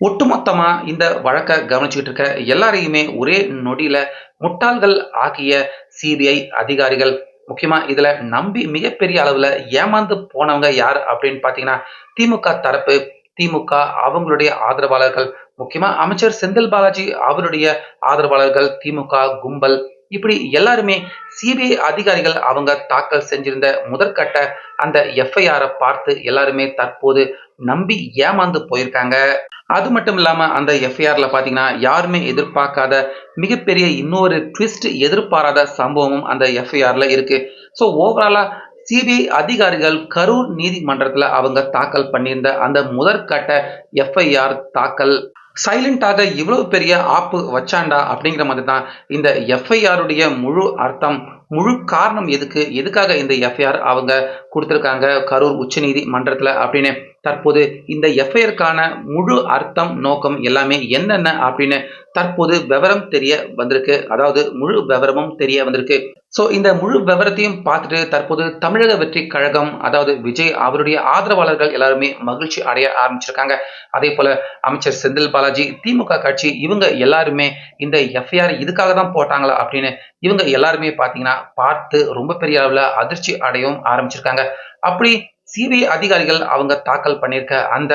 ஒட்டுமொத்தமா இந்த வழக்கை கவனிச்சுக்கிட்டு இருக்க எல்லாரையுமே ஒரே நொடியில முட்டாள்கள் ஆகிய சிபிஐ அதிகாரிகள் முக்கியமா இதுல நம்பி மிகப்பெரிய அளவுல ஏமாந்து போனவங்க யார் அப்படின்னு பாத்தீங்கன்னா திமுக தரப்பு திமுக அவங்களுடைய ஆதரவாளர்கள் முக்கியமா அமைச்சர் செந்தில் பாலாஜி அவருடைய ஆதரவாளர்கள் திமுக கும்பல் இப்படி எல்லாருமே சிபிஐ அதிகாரிகள் அவங்க தாக்கல் செஞ்சிருந்த முதற்கட்ட அந்த எஃப்ஐஆரை பார்த்து எல்லாருமே தற்போது நம்பி ஏமாந்து போயிருக்காங்க. அது மட்டும் இல்லாம அந்த எஃப்ஐஆர்ல பாத்தீங்கன்னா யாருமே எதிர்பார்க்காத மிகப்பெரிய இன்னொரு ட்விஸ்ட் எதிர்பாராத சம்பவமும் அந்த எஃப்ஐஆர்ல இருக்கு. ஸோ ஓவராலா சிபிஐ அதிகாரிகள் கரூர் நீதிமன்றத்தில் அவங்க தாக்கல் பண்ணியிருந்த அந்த முதற்கட்ட எஃப்ஐஆர் தாக்கல் சைலண்டாக இவ்வளவு பெரிய ஆப்பு வச்சாண்டா அப்படிங்கிற மாதிரி தான் இந்த எஃப்ஐஆருடைய முழு அர்த்தம் முழு காரணம் எதுக்கு எதுக்காக இந்த எஃப்ஐஆர் அவங்க கொடுத்துருக்காங்க கரூர் உச்சநீதி மன்றத்தில் அப்படின்னு தற்போது இந்த எஃப்ஐஆருக்கான முழு அர்த்தம் நோக்கம் எல்லாமே என்னென்ன அப்படின்னு தற்போது விவரம் தெரிய வந்திருக்கு. அதாவது முழு விவரமும் தெரிய வந்திருக்கு. ஸோ இந்த முழு விவரத்தையும் பார்த்துட்டு தற்போது தமிழக வெற்றி கழகம் அதாவது விஜய் அவருடைய ஆதரவாளர்கள் எல்லாருமே மகிழ்ச்சி அடைய ஆரம்பிச்சிருக்காங்க. அதே போல அமைச்சர் செந்தில் பாலாஜி திமுக கட்சி இவங்க எல்லாருமே இந்த எஃப்ஐஆர் இதுக்காக தான் போட்டாங்களா அப்படின்னு இவங்க எல்லாருமே பார்த்தீங்கன்னா பார்த்து ரொம்ப பெரிய அளவில் அதிர்ச்சி அடையவும் ஆரம்பிச்சிருக்காங்க. அப்படி சிபிஐ அதிகாரிகள் அவங்க தாக்கல் பண்ணியிருக்க அந்த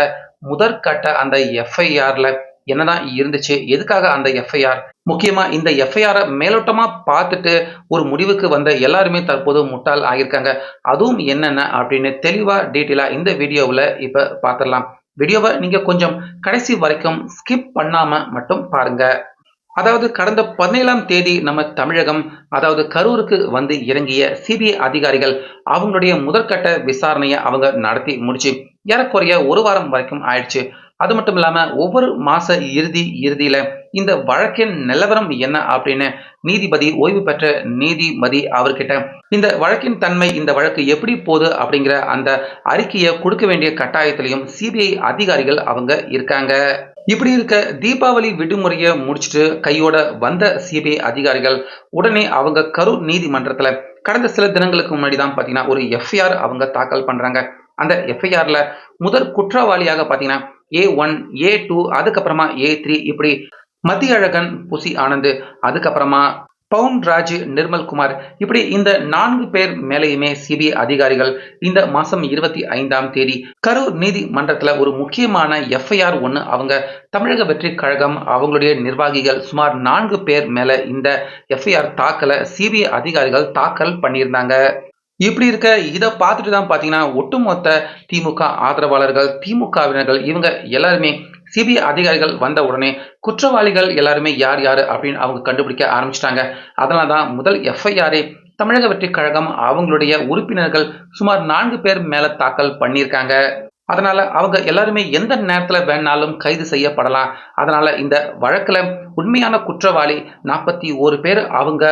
முதற்கட்ட அந்த எஃப்ஐஆர்ல என்னதான் இருந்துச்சு எதுக்காக அந்த எஃப்ஐஆர்? முக்கியமா இந்த எஃப்ஐஆரை மேலோட்டமா பார்த்துட்டு ஒரு முடிவுக்கு வந்த எல்லாருமே தற்போது முட்டாள் ஆகியிருக்காங்க. அதுவும் என்னென்ன அப்படின்னு தெளிவா டீட்டெயிலா இந்த வீடியோவில் இப்ப பார்த்துடலாம் வீடியோவை நீங்க கொஞ்சம் கடைசி வரைக்கும் ஸ்கிப் பண்ணாம மட்டும் பாருங்க. அதாவது கடந்த பதினேழாம் தேதி நம்ம தமிழகம் அதாவது கரூருக்கு வந்து இறங்கிய சிபிஐ அதிகாரிகள் அவங்களுடைய முதற்கட்ட விசாரணையை அவங்க நடத்தி முடிச்சு ஏறக்குறைய ஒரு வாரம் வரைக்கும் ஆயிடுச்சு. அது மட்டும் இல்லாம ஒவ்வொரு மாச இறுதி இறுதியில இந்த வழக்கின் நிலவரம் என்ன அப்படின்னு நீதிபதி ஓய்வு பெற்ற நீதிபதி அவர்கிட்ட இந்த வழக்கின் தன்மை இந்த வழக்கு எப்படி போகுது அப்படிங்கிற அந்த அறிக்கையை கொடுக்க வேண்டிய கட்டாயத்திலையும் சிபிஐ அதிகாரிகள் அவங்க இருக்காங்க. இப்படி இருக்க தீபாவளி விடுமுறையை முடிச்சுட்டு கையோட வந்த சிபிஐ அதிகாரிகள் உடனே அவங்க கரூர் நீதிமன்றத்துல கடந்த சில தினங்களுக்கு முன்னாடி தான் பார்த்தீங்கன்னா ஒரு எஃப்ஐஆர் அவங்க தாக்கல் பண்றாங்க. அந்த எஃப்ஐஆர்ல முதற் குற்றவாளியாக பார்த்தீங்கன்னா ஏ ஒன் ஏ டூ அதுக்கப்புறமா ஏ த்ரீ இப்படி மத்திய அழகன் புசி ஆனந்த் அதுக்கப்புறமா பவுன் ராஜ் நிர்மல் குமார். இப்படி இந்த நான்கு பேர் மேலேயுமே சிபிஐ அதிகாரிகள் இந்த மாசம் இருபத்தி ஐந்தாம் தேதி கரூர் நீதிமன்றத்தில் ஒரு முக்கியமான எஃப்ஐஆர் ஒன்று அவங்க தமிழக வெற்றி கழகம் அவங்களுடைய நிர்வாகிகள் சுமார் நான்கு பேர் மேல இந்த எஃப்ஐஆர் தாக்கலை சிபிஐ அதிகாரிகள் தாக்கல் பண்ணியிருந்தாங்க. இப்படி இருக்க இதை பார்த்துட்டு தான் பார்த்தீங்கன்னா ஒட்டுமொத்த திமுக ஆதரவாளர்கள் திமுகவினர்கள் இவங்க எல்லாருமே சிபிஐ அதிகாரிகள் வந்த உடனே குற்றவாளிகள் எல்லாருமே யார் யார் அப்படின்னு அவங்க கண்டுபிடிக்க ஆரம்பிச்சிட்டாங்க. அதனால தான் முதல் எஃப்ஐஆரே தமிழக வெற்றி கழகம் அவங்களுடைய உறுப்பினர்கள் சுமார் நான்கு பேர் மேல தாக்கல் பண்ணியிருக்காங்க. அதனால் அவங்க எல்லாருமே எந்த நேரத்தில் வேணாலும் கைது செய்யப்படலாம். அதனால் இந்த வழக்கில் உண்மையான குற்றவாளி நாற்பத்தி ஒரு பேர் அவங்க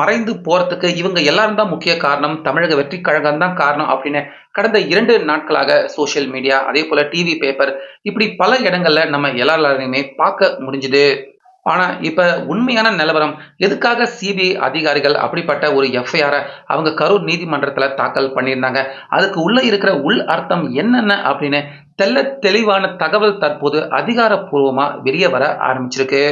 மறைந்து போகிறதுக்கு இவங்க எல்லாரும் தான் முக்கிய காரணம். தமிழக வெற்றி கழகம் தான் காரணம் அப்படின்னு கடந்த இரண்டு நாட்களாக சோசியல் மீடியா அதே போல் டிவி பேப்பர் இப்படி பல இடங்களில் நம்ம எல்லாரையுமே பார்க்க முடிஞ்சுது. ஆனா இப்ப உண்மையான நிலவரம் எதுக்காக சிபிஐ அதிகாரிகள் அப்படிப்பட்ட ஒரு எஃப்ஐஆரை அவங்க கரூர் நீதிமன்றத்துல தாக்கல் பண்ணியிருந்தாங்க? அதுக்கு உள்ள இருக்கிற உள் அர்த்தம் என்னென்ன அப்படின்னு தெல்ல தெளிவான தகவல் தற்போது அதிகாரப்பூர்வமா வெளியே வர ஆரம்பிச்சிருக்கு.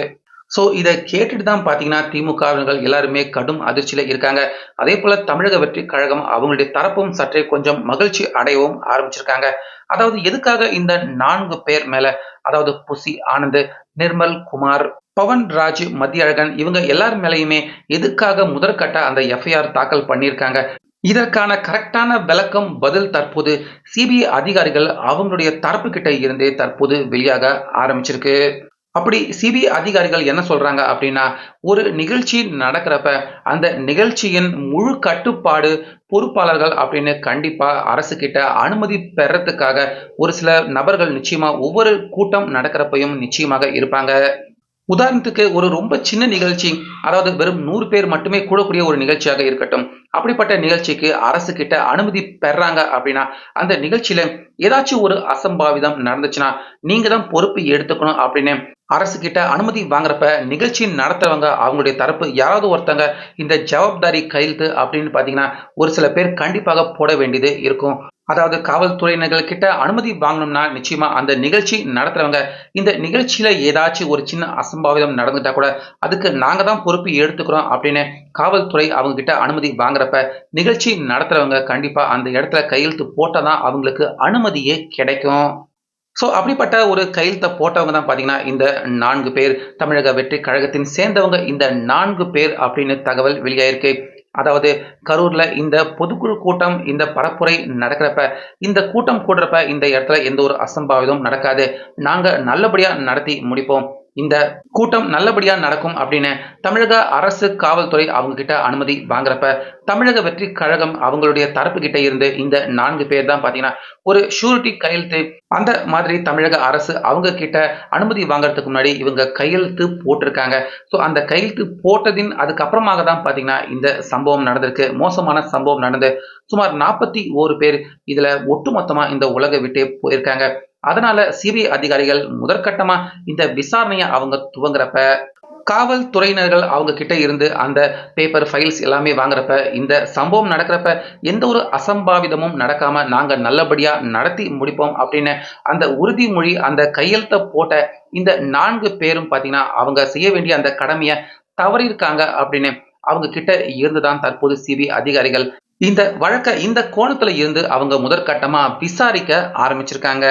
ஸோ இதை கேட்டுட்டு தான் பார்த்தீங்கன்னா திமுகவினர்கள் எல்லாருமே கடும் அதிர்ச்சியில் இருக்காங்க. அதே போல தமிழக வெற்றி கழகம் அவங்களுடைய தரப்பும் சற்றே கொஞ்சம் மகிழ்ச்சி அடையவும் ஆரம்பிச்சிருக்காங்க. அதாவது எதுக்காக இந்த நான்கு பேர் மேல அதாவது புசி ஆனந்த் நிர்மல் குமார் பவன் ராஜ் மத்திய அழகன் இவங்க எல்லார் மேலேயுமே எதுக்காக முதற்கட்ட அந்த எஃப்ஐஆர் தாக்கல் பண்ணியிருக்காங்க இதற்கான கரெக்டான விளக்கம் பதில் தற்போது சிபிஐ அதிகாரிகள் அவங்களுடைய தரப்பு கிட்ட இருந்தே தற்போது வெளியாக ஆரம்பிச்சிருக்கு. அப்படி சிபிஐ அதிகாரிகள் என்ன சொல்றாங்க அப்படின்னா ஒரு நிகழ்ச்சி நடக்கிறப்ப அந்த நிகழ்ச்சியின் முழு கட்டுப்பாடு பொறுப்பாளர்கள் அப்படின்னு கண்டிப்பா அரசு கிட்ட அனுமதி பெறத்துக்காக ஒரு சில நபர்கள் நிச்சயமா ஒவ்வொரு கூட்டம் நடக்கிறப்பையும் நிச்சயமாக இருப்பாங்க. உதாரணத்துக்கு ஒரு ரொம்ப சின்ன நிகழ்ச்சி அதாவது வெறும் நூறு பேர் மட்டுமே கூடக்கூடிய ஒரு நிகழ்ச்சியாக இருக்கட்டும். அப்படிப்பட்ட நிகழ்ச்சிக்கு அரசு கிட்ட அனுமதி பெறாங்க அப்படின்னா அந்த நிகழ்ச்சியில ஏதாச்சும் ஒரு அசம்பாவிதம் நடந்துச்சுன்னா நீங்க தான் பொறுப்பு எடுத்துக்கணும் அப்படின்னு அரசு கிட்ட அனுமதி வாங்குறப்ப நிகழ்ச்சி நடத்துறவங்க அவங்களுடைய தரப்பு யாராவது ஒருத்தங்க இந்த ஜவாப்தாரி கையெழுத்து அப்படின்னு பாத்தீங்கன்னா ஒரு சில பேர் கண்டிப்பாக போட வேண்டியது இருக்கும். அதாவது காவல்துறையினர்கள் கிட்ட அனுமதி வாங்கணும்னா நிச்சயமா அந்த நிகழ்ச்சி நடத்துறவங்க இந்த நிகழ்ச்சியில ஏதாச்சும் ஒரு சின்ன அசம்பாவிதம் நடந்துட்டா கூட அதுக்கு நாங்க தான் பொறுப்பு எடுத்துக்கிறோம் அப்படின்னு காவல்துறை அவங்க கிட்ட அனுமதி வாங்குறப்ப நிகழ்ச்சி நடத்துறவங்க கண்டிப்பா அந்த இடத்துல கையெழுத்து போட்டாதான் அவங்களுக்கு அனுமதியே கிடைக்கும். ஸோ அப்படிப்பட்ட ஒரு கையெழுத்தை போட்டவங்க தான் பார்த்தீங்கன்னா இந்த நான்கு பேர் தமிழக வெற்றி கழகத்தின் சேர்ந்தவங்க இந்த நான்கு பேர் அப்படின்னு தகவல் வெளியாயிருக்கு. அதாவது கரூர்ல இந்த பொதுக்குழு கூட்டம் இந்த பரப்புரை நடக்கிறப்ப இந்த கூட்டம் கூடுறப்ப இந்த இடத்துல எந்த ஒரு அசம்பாவிதம் நடக்காது. நாங்க நல்லபடியா நடத்தி முடிப்போம். இந்த கூட்டம் நல்லபடியாக நடக்கும் அப்படின்னு தமிழக அரசு காவல்துறை அவங்க கிட்ட அனுமதி வாங்குறப்ப தமிழக வெற்றி கழகம் அவங்களுடைய தரப்பு கிட்ட இருந்து இந்த நான்கு பேர் தான் பார்த்தீங்கன்னா ஒரு ஷூரிட்டி கையெழுத்து அந்த மாதிரி தமிழக அரசு அவங்க கிட்ட அனுமதி வாங்குறதுக்கு முன்னாடி இவங்க கையெழுத்து போட்டிருக்காங்க. ஸோ அந்த கையெழுத்து போட்டதின் அதுக்கப்புறமாக தான் பார்த்தீங்கன்னா இந்த சம்பவம் நடந்திருக்கு. மோசமான சம்பவம் நடந்து சுமார் நாற்பத்தி ஓரு பேர் இதில் ஒட்டுமொத்தமாக இந்த உலகை விட்டே போயிருக்காங்க. அதனால சிபிஐ அதிகாரிகள் முதற்கட்டமா இந்த விசாரணையை அவங்க துவங்குறப்ப காவல்துறையினர்கள் அவங்க கிட்ட இருந்து அந்த பேப்பர் ஃபைல்ஸ் எல்லாமே வாங்குறப்ப இந்த சம்பவம் நடக்கிறப்ப எந்த ஒரு அசம்பாவிதமும் நடக்காம நாங்க நல்லபடியா நடத்தி முடிப்போம் அப்படின்னு அந்த உறுதிமொழி அந்த கையெழுத்த போட்ட இந்த நான்கு பேரும் பார்த்தீங்கன்னா அவங்க செய்ய வேண்டிய அந்த கடமையை தவறியிருக்காங்க அப்படின்னு அவங்க கிட்ட இருந்துதான் தற்போது சிபிஐ அதிகாரிகள் இந்த வழக்க இந்த கோணத்துல இருந்து அவங்க முதற்கட்டமா விசாரிக்க ஆரம்பிச்சிருக்காங்க.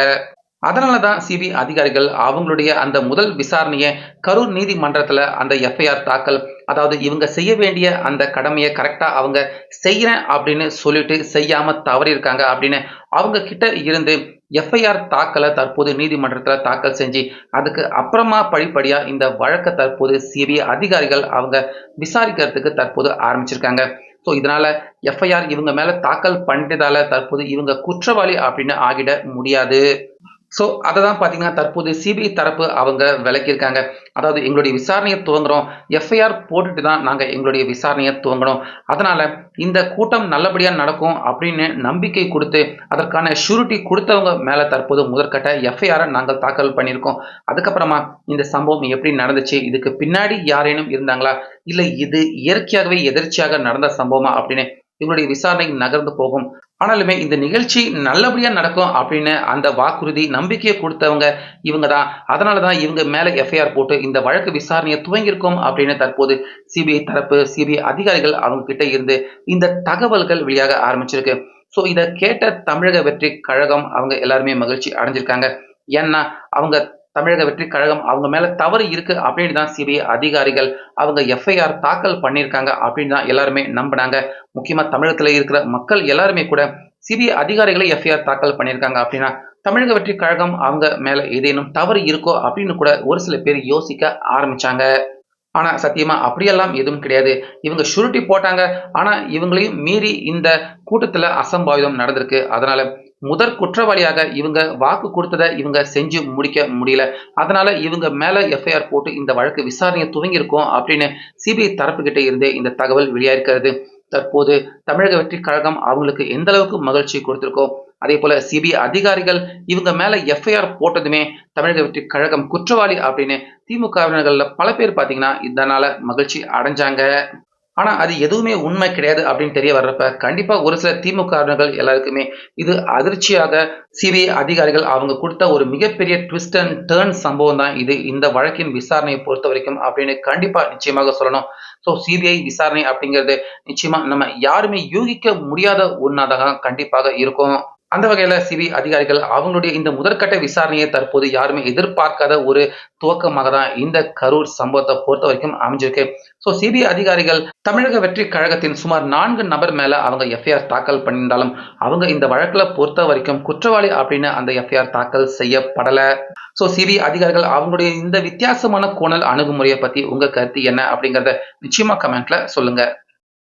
அதனால தான் சிபிஐ அதிகாரிகள் அவங்களுடைய அந்த முதல் விசாரணையை கரூர் நீதிமன்றத்தில் அந்த எஃப்ஐஆர் தாக்கல் அதாவது இவங்க செய்ய வேண்டிய அந்த கடமையை கரெக்டாக அவங்க செய்கிறேன் அப்படின்னு சொல்லிட்டு செய்யாமல் தவறியிருக்காங்க அப்படின்னு அவங்க கிட்ட இருந்து எஃப்ஐஆர் தாக்கலை தற்போது நீதிமன்றத்தில் தாக்கல் செஞ்சு அதுக்கு அப்புறமா படிப்படியாக இந்த வழக்கை தற்போது சிபிஐ அதிகாரிகள் அவங்க விசாரிக்கிறதுக்கு தற்போது ஆரம்பிச்சிருக்காங்க. ஸோ இதனால எஃப்ஐஆர் இவங்க மேலே தாக்கல் பண்ணிட்டதால தற்போது இவங்க குற்றவாளி அப்படின்னு ஆகிட முடியாது. ஸோ அதை தான் பார்த்தீங்கன்னா தற்போது சிபிஐ தரப்பு அவங்க விளக்கியிருக்காங்க. அதாவது எங்களுடைய விசாரணையை துவங்குறோம். எஃப்ஐஆர் போட்டுட்டு தான் நாங்கள் எங்களுடைய விசாரணையை துவங்கணும் அதனால் இந்த கூட்டம் நல்லபடியாக நடக்கும் அப்படின்னு நம்பிக்கை கொடுத்து அதற்கான ஷூரிட்டி கொடுத்தவங்க மேலே தற்போது முதற்கட்ட எஃப்ஐஆரை நாங்கள் தாக்கல் பண்ணியிருக்கோம். அதுக்கப்புறமா இந்த சம்பவம் எப்படி நடந்துச்சு? இதுக்கு பின்னாடி யாரேனும் இருந்தாங்களா? இல்லை இது இயற்கையாகவே எதிர்ச்சியாக நடந்த சம்பவமா அப்படின்னு இவருடைய விசாரணை நகர்ந்து போகும். ஆனாலுமே இந்த நிகழ்ச்சி நல்லபடியா நடக்கும் அப்படின்னு அந்த வாக்குறுதி நம்பிக்கையை கொடுத்தவங்க இவங்க தான். அதனால தான் இவங்க மேல எஃப்ஐஆர் போட்டு இந்த வழக்கு விசாரணையை துவங்கியிருக்கோம் அப்படின்னு தற்போது சிபிஐ தரப்பு சிபிஐ அதிகாரிகள் அவங்க கிட்ட இருந்து இந்த தகவல்கள் வெளியாக ஆரம்பிச்சிருக்கு. ஸோ இதை கேட்ட தமிழக வெற்றி கழகம் அவங்க எல்லாருமே மகிழ்ச்சி அடைஞ்சிருக்காங்க. ஏன்னா அவங்க தமிழக வெற்றி கழகம் அவங்க மேல தவறு இருக்கு அப்படின்னு தான் சிபிஐ அதிகாரிகள் அவங்க எஃப்ஐஆர் தாக்கல் பண்ணியிருக்காங்க அப்படின்னு தான் எல்லாருமே நம்பினாங்க. முக்கியமா தமிழகத்துல இருக்கிற மக்கள் எல்லாருமே கூட சிபிஐ அதிகாரிகளை எஃப்ஐஆர் தாக்கல் பண்ணியிருக்காங்க அப்படின்னா தமிழக வெற்றி கழகம் அவங்க மேல ஏதேனும் தவறு இருக்கோ அப்படின்னு கூட ஒரு சில பேர் யோசிக்க ஆரம்பிச்சாங்க. ஆனா சத்தியமா அப்படியெல்லாம் எதுவும் கிடையாது. இவங்க ஷூரிட்டி போட்டாங்க. ஆனா இவங்களையும் மீறி இந்த கூட்டத்துல அசம்பாவிதம் நடந்திருக்கு. அதனால முதற் குற்றவாளியாக இவங்க வாக்கு கொடுத்ததை இவங்க செஞ்சு முடிக்க முடியல. அதனால இவங்க மேல எஃப்ஐஆர் போட்டு இந்த வழக்கு விசாரணையை துவங்கியிருக்கோம் அப்படின்னு சிபிஐ தரப்புகிட்ட இருந்தே இந்த தகவல் வெளியாயிருக்கிறது. தற்போது தமிழக வெற்றி கழகம் அவங்களுக்கு எந்த அளவுக்கு மகிழ்ச்சி கொடுத்திருக்கோம் அதே போல சிபிஐ அதிகாரிகள் இவங்க மேல எஃப்ஐஆர் போட்டதுமே தமிழக வெற்றி கழகம் குற்றவாளி அப்படின்னு திமுகவினர்கள்ல பல பேர் பாத்தீங்கன்னா இதனால மகிழ்ச்சி அடைஞ்சாங்க. ஆனால் அது எதுவுமே உண்மை கிடையாது அப்படின்னு தெரிய வர்றப்ப கண்டிப்பாக ஒரு சில திமுகவினர்கள் எல்லாருக்குமே இது அதிர்ச்சியாக சிபிஐ அதிகாரிகள் அவங்க கொடுத்த ஒரு மிகப்பெரிய ட்விஸ்ட் அண்ட் டேர்ன் சம்பவம் தான் இது. இந்த வழக்கின் விசாரணையை பொறுத்த வரைக்கும் அப்படின்னு கண்டிப்பாக நிச்சயமாக சொல்லணும். ஸோ சிபிஐ விசாரணை அப்படிங்கிறது நிச்சயமாக நம்ம யாருமே யூகிக்க முடியாத ஒன்றாக கண்டிப்பாக இருக்கும். அந்த வகையில சிபி அதிகாரிகள் அவங்களுடைய இந்த முதற்கட்ட விசாரணையை தற்போது யாருமே எதிர்பார்க்காத ஒரு துவக்கமாக தான் இந்த கரூர் சம்பவத்தை பொறுத்த வரைக்கும் அமைஞ்சிருக்கு. ஸோ சிபிஐ அதிகாரிகள் தமிழக வெற்றி கழகத்தின் சுமார் நான்கு நபர் மேல அவங்க எஃப்ஐஆர் தாக்கல் பண்ணியிருந்தாலும் அவங்க இந்த வழக்குல பொறுத்த வரைக்கும் குற்றவாளி அப்படின்னு அந்த எஃப்ஐஆர் தாக்கல் செய்யப்படல. ஸோ சிபிஐ அதிகாரிகள் அவங்களுடைய இந்த வித்தியாசமான கோணல் அணுகுமுறையை பத்தி உங்க கருத்து என்ன அப்படிங்கறத நிச்சயமா கமெண்ட்ல சொல்லுங்க.